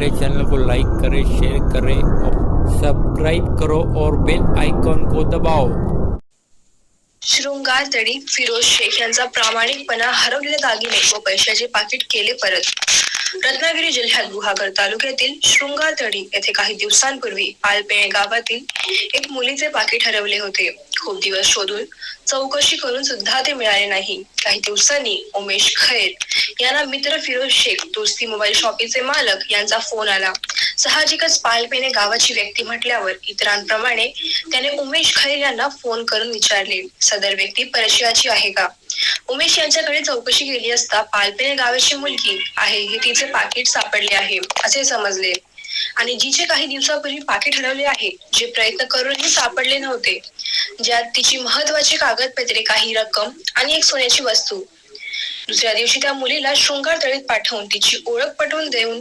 हमारे चैनल को लाइक करें शेयर करें और सब्सक्राइब करो और बेल आइकॉन को दबाओ। शृंगार तडी फिरोज शेख यांचा प्रामाणिकपणा हरवलेले दागिने व पैशाचे पाकिट केले परत. रत्नागिरी जिल्ह्यात गुहागर तालुक्यातील शृंगार तडी येथे काही दिवसांपूर्वी पालपेणे गावातील एक मुलीचे पाकिट हरवले होते. खूप दिवस शोधून चौकशी करून सुद्धा ते मिळाले नाही. काही दिवसांनी उमेश खैर यांना मित्र फिरोज शेख दोस्ती मोबाईल शॉपीचे मालक यांचा फोन आला. साहजिकच पालपेने गावाची व्यक्ती म्हटल्यावर इतरांप्रमाणे त्याने उमेश खैर यांना फोन करून विचारले सदर व्यक्ती परिचयाची आहे का? उमेश यांच्याकडे चौकशी केली असता पालपेने गावाची मुलगी आहे हे तिचे पाकिट सापडले आहे असे समजले. आणि जिचे काही दिवसापूर्वी पाकिट हरवले आहे जे प्रयत्न करूनही सापडले नव्हते ज्यात तिची महत्वाची कागदपत्रे काही रक्कम आणि एक सोन्याची वस्तू. दुसऱ्या दिवशी त्या मुलीला शृंगार तळीत पाठवून तिची ओळख पटवून देऊन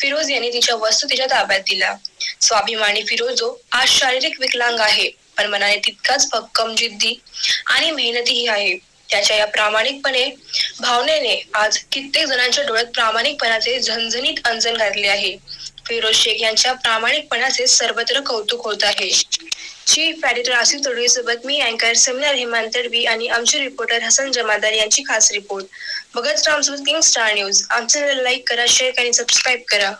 फिरोज यांनी तिच्या वस्तू तिच्या ताब्यात दिला स्वाभिमानी फिरोजो आज शारीरिक विकलांग आहे पण मनाने तितकाच भक्कम जिद्दी आणि मेहनतीही आहे. त्याच्या या प्रामाणिकपणे भावनेने आज कित्येक जणांच्या डोळ्यात प्रामाणिकपणाचे झणझणीत अंजन घातले आहे. फिरोज शेख यांच्या प्रामाणिकपणाचे सर्वत्र कौतुक होत आहे. चीफ एडिटर आसिफ तोडवी सोबत मी अँकर सेमिनार हेमान तडवी आणि आमचे रिपोर्टर हसन जमादार यांची खास रिपोर्ट बघत राम किंग स्टार न्यूज आमचे लाईक करा शेअर करा आणि सबस्क्राईब करा.